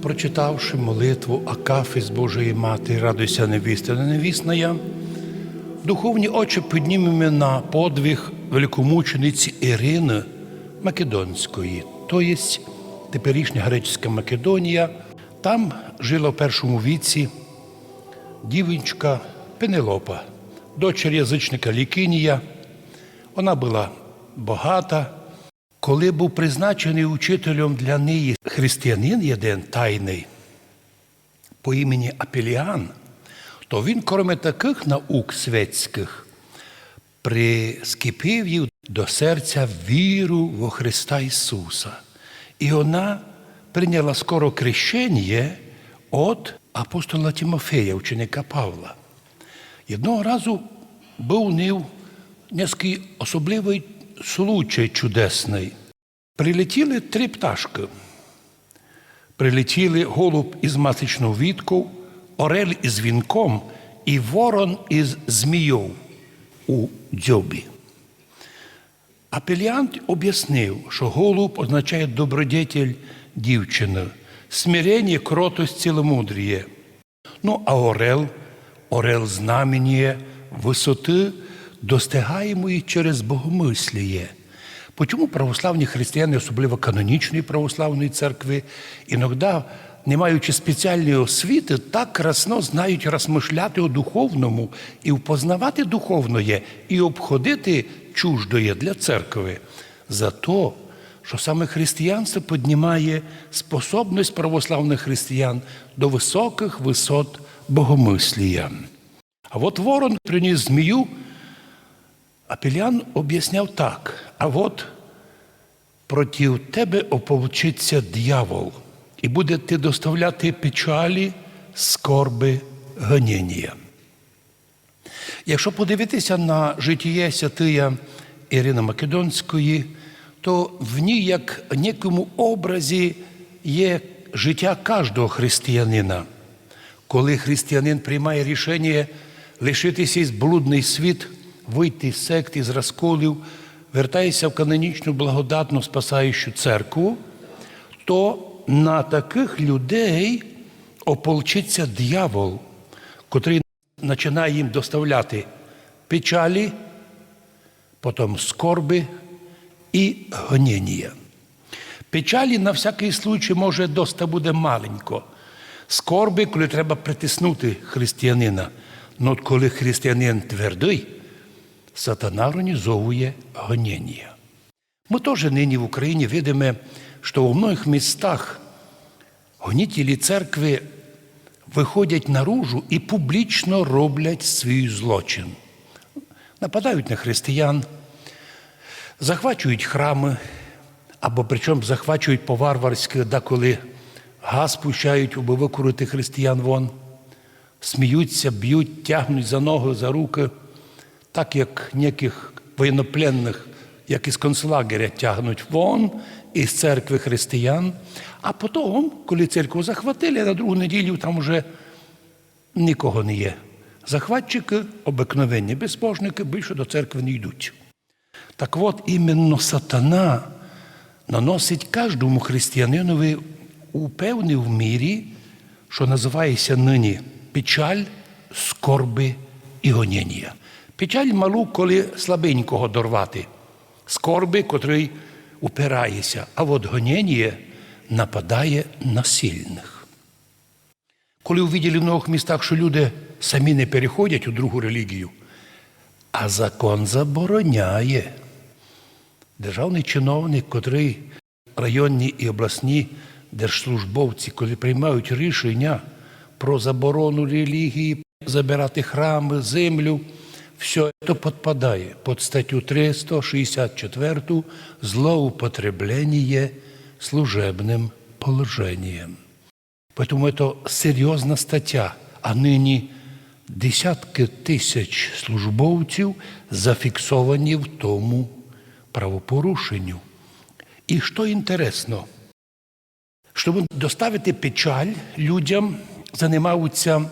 Прочитавши молитву Акафіс Божої Матері, радуйся невіста, невісна я, духовні очі піднімемо на подвиг великомучениці Ірини Македонської, то є теперішня греческа Македонія. Там жила в першому віці дівчинка Пенелопа, дочер язичника Лікинія. Вона була багата. Коли був призначений учителем для неї християнин один тайний по імені Апеліан, то він, крім таких наук світських, прискипив їй до серця віру во Христа Ісуса. І вона прийняла скоро крещення від апостола Тимофея, ученика Павла. Одного разу був у них низький особливий случай чудесний. Прилетіли три пташки. Прилетіли голуб із матичною віткою, орель із вінком і ворон із змією у дзьобі. Апеліант об'яснив, що голуб означає добродетель дівчини, смирення, кротость, ціломудріє. Ну, а орел, орел знамення висоти, достигаємої через богомисліє. Почому православні християни, особливо канонічної православної церкви, іноді, не маючи спеціальної освіти, так красно знають розмишляти о духовному і впознавати духовноє, і обходити чуждоє для церкви. За то, що саме християнство піднімає способність православних християн до високих висот богомислія. А от ворон приніс змію. Апелян об'ясняв так: а от проти тебе ополчиться дьявол, і буде ти доставляти печалі, скорби, гоніння. Якщо подивитися на життя святия Ірини Македонської, то в ній, як некому образі, є життя кожного християнина. Коли християнин приймає рішення лишитися із блудний світ, вийти з секти, з розколів, вертається в канонічну благодатну спасаючу церкву, то на таких людей ополчиться дьявол, котрий починає їм доставляти печалі, потім скорби і гоніння. Печалі на всякий случай може доста буде маленько. Скорби, коли треба притиснути християнина. Ну, коли християнин твердий, сатана організовує гоніння. Ми теж нині в Україні видимо, що у многих містах гонітелі церкви виходять наружу і публічно роблять свій злочин. Нападають на християн, захвачують храми, або причому захвачують по-варварськи, деколи газ пущають, аби викурити християн вон, сміються, б'ють, тягнуть за ноги, за руки, так як ніяких воєннопленних, як із концлагеря тягнуть вон із церкви християн. А потім, коли церкву захватили, на другу неділю там вже нікого не є. Захватчики, обикновенні безбожники, більше до церкви не йдуть. Так от іменно сатана наносить кожному християнинові у певній мірі, що називається нині печаль, скорби і гоніння. Печаль малу, коли слабенького дорвати, скорби, котрий упирається, а от гоніння нападає на сильних. Коли увиділи в нових містах, що люди самі не переходять у другу релігію, а закон забороняє. Державний чиновник, котрий районні і обласні держслужбовці, коли приймають рішення про заборону релігії, забирати храми, землю, все це підпадає під статтю 364 злоупотреблення служебним положенням. Тому це серйозна стаття, а нині десятки тисяч службовців зафіксовані в тому правопорушенню. І що інтересно, щоб доставити печаль людям, займаються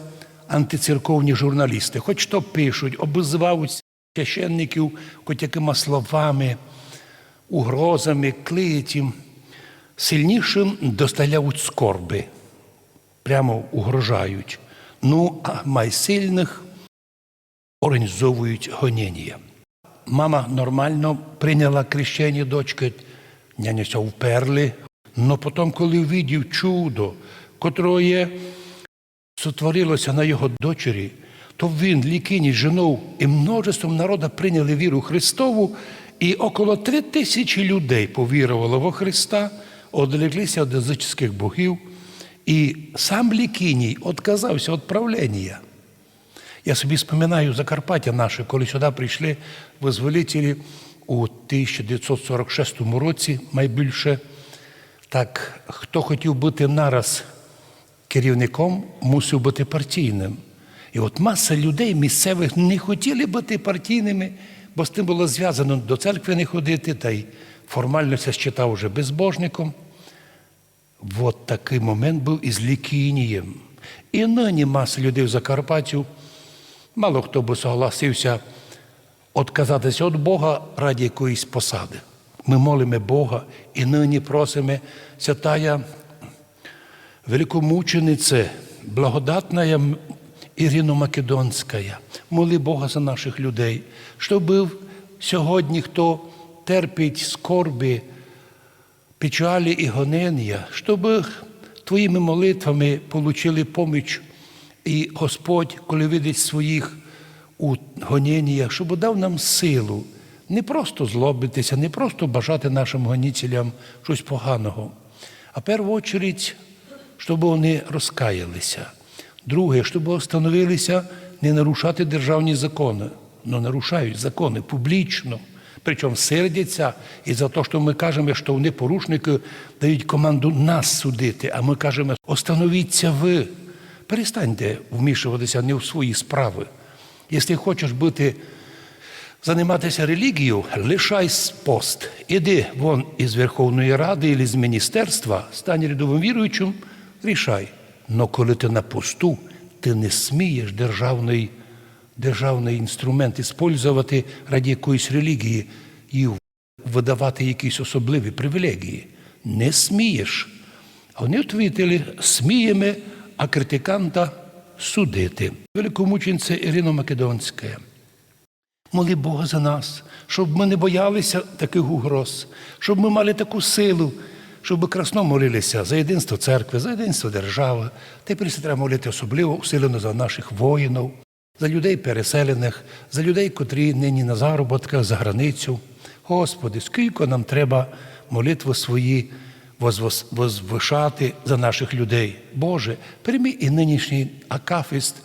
антицерковні журналісти, хоч то пишуть, обзивають священників хоч якими словами, угрозами, клеють їм. Сильнішим доставляють скорби. прямо угрожають. Ну, а майсильних організовують гоніння. Мама нормально прийняла крещення дочки, няняся вперли. Но потім, коли увидів чудо, котроє сотворилося на його дочері, то він, лікині, женов і множеством народа прийняли віру Христову, і около три тисячі людей повірувало во Христа, одреклися від язичних богів, і сам Лікіній відказався від правління. Я собі споминаю Закарпаття наше, коли сюди прийшли визволителі у 1946 році, найбільше. Так, хто хотів бути нараз керівником, мусив бути партійним. І от маса людей місцевих не хотіли бути партійними, бо з тим було зв'язано до церкви не ходити, та й формально це считав вже безбожником. От такий момент був із Лікінієм. І нині маса людей в Закарпаттю, мало хто би согласився відказатися від Бога раді якоїсь посади. Ми молимо Бога і нині просимо святая великомученице, благодатная Ірина Македонська, моли Бога за наших людей, щоб сьогодні, хто терпить скорби, печалі і гонення, щоб твоїми молитвами получили поміч, і Господь, коли видить своїх у гоненнях, щоб дав нам силу не просто злобитися, не просто бажати нашим гонітелям щось поганого, а в першу чергу, щоб вони розкаялися. Друге, щоб остановилися не нарушати державні закони, але нарушають закони публічно. Причому сердяться і за те, що ми кажемо, що вони порушники дають команду нас судити, а ми кажемо, остановіться ви. Перестаньте вмішуватися не в свої справи. Якщо хочеш бути, займатися релігією, лишай пост. Іди вон із Верховної Ради або з міністерства, стань рядовим віруючим, рішай. Но коли ти на посту, ти не смієш державний, державний інструмент використовувати раді якоїсь релігії і видавати якісь особливі привілегії. Не смієш. А вони відповіли, сміємо, а критиканта судити. Великомучениця Ірина Македонська. Моли Бога за нас, щоб ми не боялися таких угроз, щоб ми мали таку силу, щоб красно молилися за єдинство церкви, за єдинство держави. Тепер треба молити особливо усилено за наших воїнів, за людей переселених, за людей, котрі нині на заробітках за границю. Господи, скільки нам треба молитви свої возвишати за наших людей. Боже, прийми і нинішній акафіст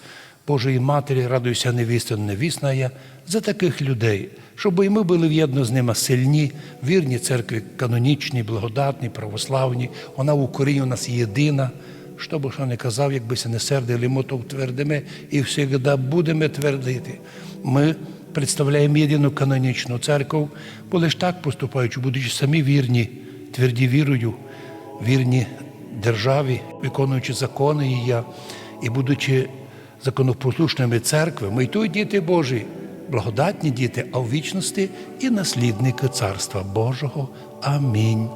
Божої Матері, радуйся невістина невісна я, за таких людей, щоб і ми були в'єдно з ними сильні, вірні церкві канонічні, благодатні, православні. Вона в Україні у нас єдина. Що би що не казав, якби се не сердили, ми то твердимо і завжди будемо твердити. Ми представляємо єдину канонічну церкву, бо лише так поступаючи, будучи самі вірні, тверді вірою, вірні державі, виконуючи закони її, і будучи законопослушними церкви, ми й тут діти Божі, благодатні діти, а в вічності і наслідники Царства Божого. Амінь.